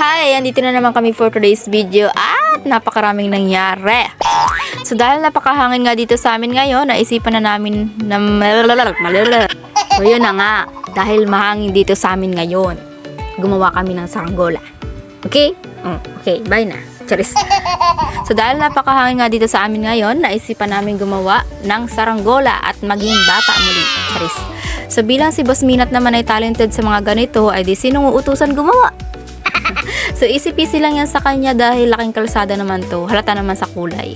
Hi! Andito na naman kami for today's video at napakaraming nangyari. So dahil napakahangin nga dito sa amin ngayon, naisipan na namin na. So yun nga, dahil mahangin dito sa amin ngayon, gumawa kami ng saranggola. Okay? Oh, okay, bye na. Charis. So dahil napakahangin nga dito sa amin ngayon, naisipan namin gumawa ng saranggola at maging bata muli. Charis. So bilang si Boss Minat naman ay talented sa mga ganito, ay di sinong gumawa? So easy-peasy lang yan sa kanya dahil laking kalsada naman to. Halata naman sa kulay.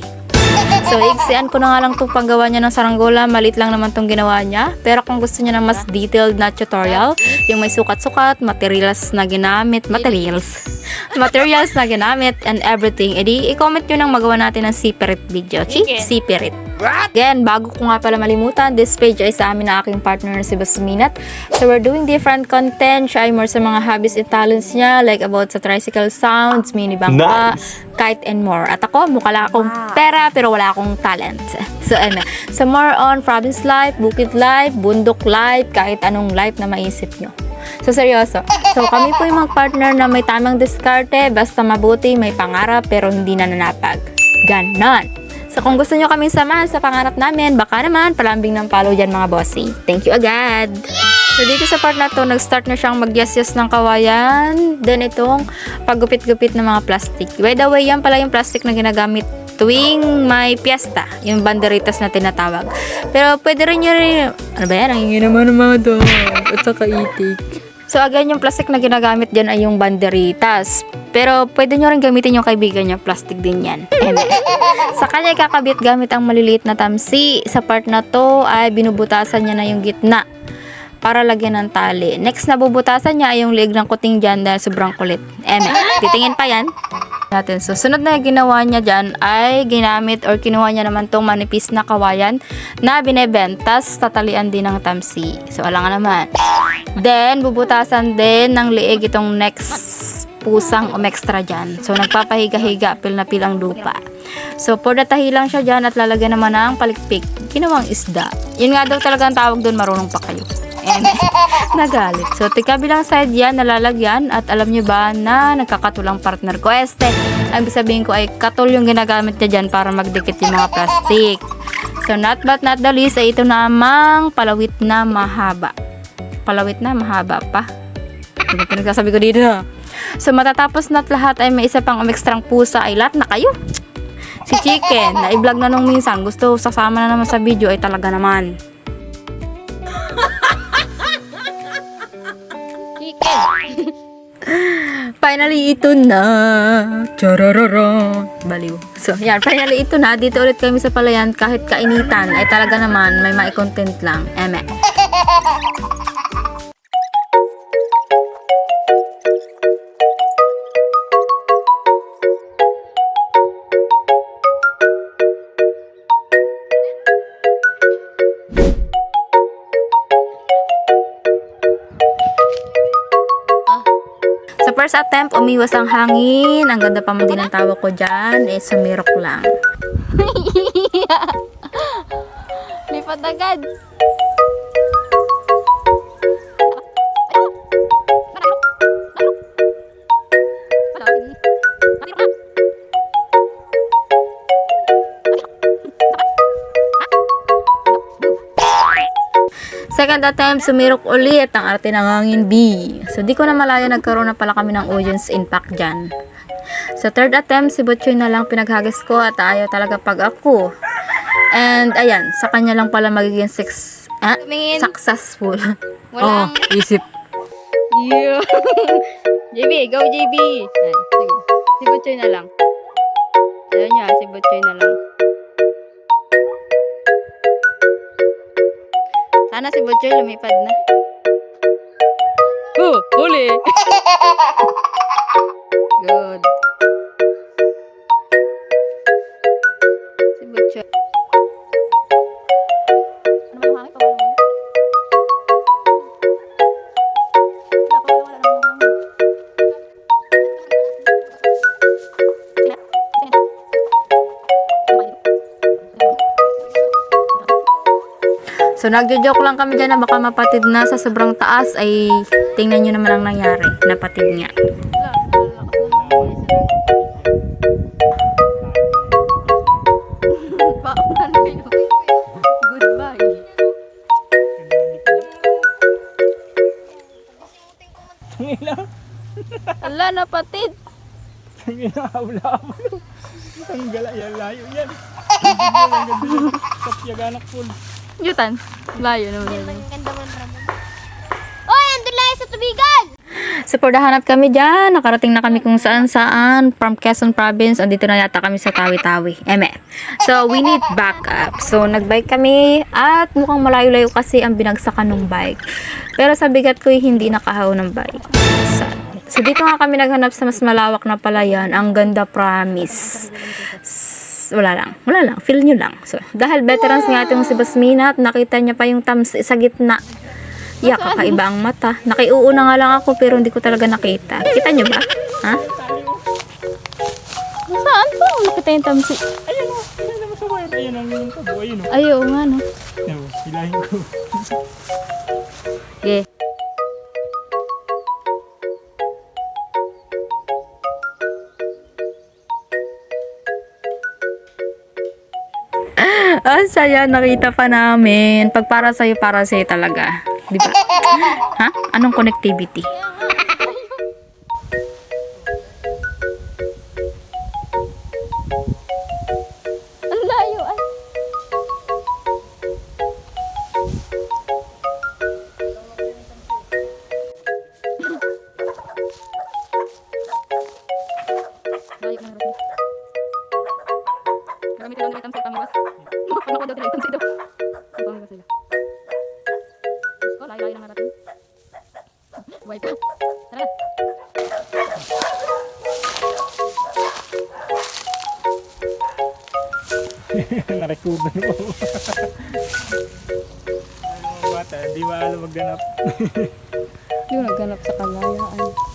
So, iksian ko na nga lang itong panggawa niya ng saranggola. Malit lang naman itong ginawa niya. Pero kung gusto niya ng mas detailed na tutorial, yung may sukat-sukat, materials na ginamit, materials, materials na ginamit, and everything, edi i-comment nyo nang magawa natin ng separate video. Chi? Separate. Again, bago ko nga pala malimutan, this page ay sa amin na aking partner na si Boss Minat. So, we're doing different content. Siya ay more sa mga hobbies and talents niya, like about sa tricycle sounds, mini bangka, kite, and more. At ako, mukha lang akong pera, pero wala akong talent. So, ano, so more on province life, bukid life, bundok life, kahit anong life na maisip nyo. So, seryoso. So, kami po yung mga partner na may tamang diskarte, basta mabuti, may pangarap, pero hindi nananapag. Ganon. So, kung gusto nyo kaming samahan sa pangarap namin, baka naman, palambing ng palo dyan mga bossy. Thank you agad! So, dito sa part na to, nag-start na siyang mag-yes-yes ng kawayan. Then, itong paggupit-gupit ng mga plastic. By the way, yan pala yung plastic na ginagamit tuwing may piyesta, yung banderitas na tinatawag. Pero pwede rin nyo rin, ano ba yan? Ang ingin naman ng mga dog. At saka itik. So again, yung plastic na ginagamit dyan ay yung banderitas. Pero pwede nyo rin gamitin yung kaibigan nyo, plastic din yan. Sa kanya kakabit gamit ang maliliit na tamsi. Sa part na to ay binubutasan niya na yung gitna para lagyan ng tali. Next na bubutasan niya ay yung leg ng kuting dyan dahil sobrang kulit. Eme, titingin pa yan. Natin. So, sunod na ginawa niya dyan ay ginamit or kinuha niya naman tong manipis na kawayan na binebentas tatalian din ng tamsi. So, alam naman. Then, bubutasan din ng liig itong next pusang umextra dyan. So, nagpapahiga-higa, pil na pil ang lupa. So, pordatahi lang siya dyan at lalagyan naman ng palikpik. Ginawang isda. Yun nga daw talaga ang tawag doon, marunong pa kayo. And, nagalit. So, tika bilang side yan, nalalagyan. At alam nyo ba na nagkakatulang partner ko? Este, ang sabihin ko ay katul yung ginagamit niya dyan para magdikit yung mga plastic. So, not but not the least, ay ito namang palawit na mahaba. Palawit na mahaba pa. Ano pa nagsasabi ko dito? So, matatapos na't lahat ay may isa pang umekstrang pusa ay lahat na kayo. Si Chicken, na i-vlog na nung minsan, gusto sasama na naman sa video ay talaga naman. Finally, ito na. Chararara. Baliw. So, yan. Finally, ito na. Dito ulit kami sa palayan. Kahit kainitan, ay talaga naman may mai-content lang. Eme. first attempt, umiwas ang hangin. Ang ganda pa man din ang tawag ko dyan. Eh, sumirok lang. Lipat agad. Second attempt, sumirok ulit ang arte ng hangin B. So, di ko na malaya nagkaroon na pala kami ng audience impact dyan. Sa third attempt, si Butchoy na lang pinaghagis ko at ayaw talaga pag ako. And, ayan, sa kanya lang pala magiging six, ah, Tumingin. successful. Walang- oh, isip. JB, go JB. Sige. Si Butchoy na lang. Ayaw niya, si Butchoy na lang. Sana si Butchoy lumipad na. Oh, huli! So nagjo-joke lang kami dyan na baka mapatid na sa sobrang taas ay tingnan nyo naman ang nangyari. Napatid nga. Ala, napatid. Ang gala yan, layo yan. Ang gala yan, kapyaganak full. Yutan. Layo naman. yun. Ganda naman. Oy, andun lang sa tubigan! So, for hanap kami dyan. Nakarating na kami kung saan saan. From Quezon Province. Andito na yata kami sa Tawi-Tawi. Eme. So, we need backup. So, nagbike kami. At mukhang malayo-layo kasi ang binagsakan ng bike. Pero sa bigat ko, hindi nakahaw ng bike. So, so, dito nga kami naghanap sa mas malawak na palayan. Ang ganda promise. S- Wala lang. Wala lang. Feel nyo lang. So, dahil veterans nga itong si Basmina at nakita niya pa yung tams sa gitna. Yeah, kakaiba ang mata. Nakiuuna nga lang ako pero hindi ko talaga nakita. Kita nyo ba? Ha? Saan po? Nakita yung tamsi. Ayun o, ayun naman sa wire. Ayun ang yung kabo, ayun o. Ayaw nga no. Ayun, hilahin ko. Yeah. Ang saya, nakita pa namin. Pag para sa'yo, para sa'yo talaga. Di ba? Ha? Anong connectivity? Ang layo ay. Gamitin lang sa tamuas. Ano ko daw nila itam sila. Ang bangga sila. Ko, layo-layo ng narating. Buhay pa. Tara na. Narecord na po. Ano mga bata, di ba alam magganap? Yung nagganap sa. Kalayaan.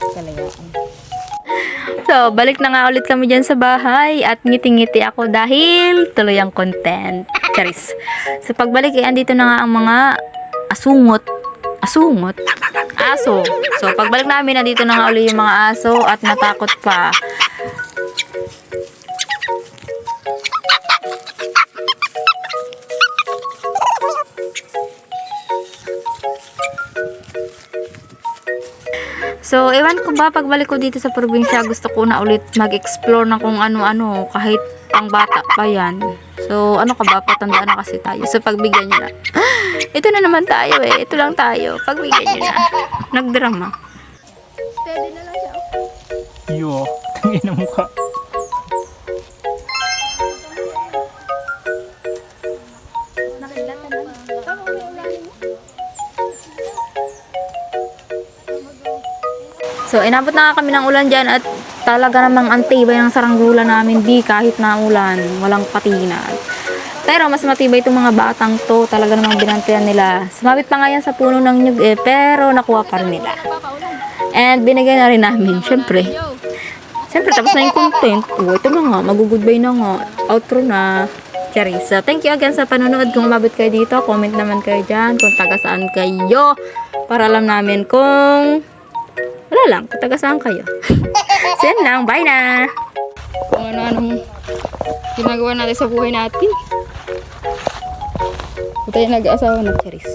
So, balik na nga ulit kami dyan sa bahay at ngiti-ngiti ako dahil tuloy ang content. Charis. So, pagbalik eh, andito na nga ang mga asungot. Asungot? Aso. So, pagbalik namin, nandito na nga ulit yung mga aso at natakot pa. So, ewan ko ba, pagbalik ko dito sa probinsya, gusto ko na ulit mag-explore ng kung ano-ano, kahit pang bata pa yan. So, ano ka ba, patandaan na kasi tayo. So, pagbigyan nyo na. Ito na naman tayo eh, ito lang tayo. Pagbigyan nyo na. Nagdrama. Steady na lang siya. Iyo, tangin na mukha. So, inabot na kami ng ulan dyan at talaga namang antibay ng saranggola namin. Di kahit na ulan, walang patinag. Pero mas matibay itong mga batang to. Talaga namang binantayan nila. Sumabit pa nga yan sa puno ng nyug eh, pero nakuha pa rin nila. And binigay na rin namin, syempre. Siyempre, tapos na yung content. Oh, ito na nga, mag-goodbye na nga. Outro na. Charis. So, thank you again sa panonood. Kung umabot kayo dito, comment naman kayo dyan kung taga saan kayo. Para alam namin kung... Wala lang, kung taga saan kayo. so, yan lang. Bye na! Kung ano-anong ginagawa natin sa buhay natin. Ito yung nag-asawa ng Charis.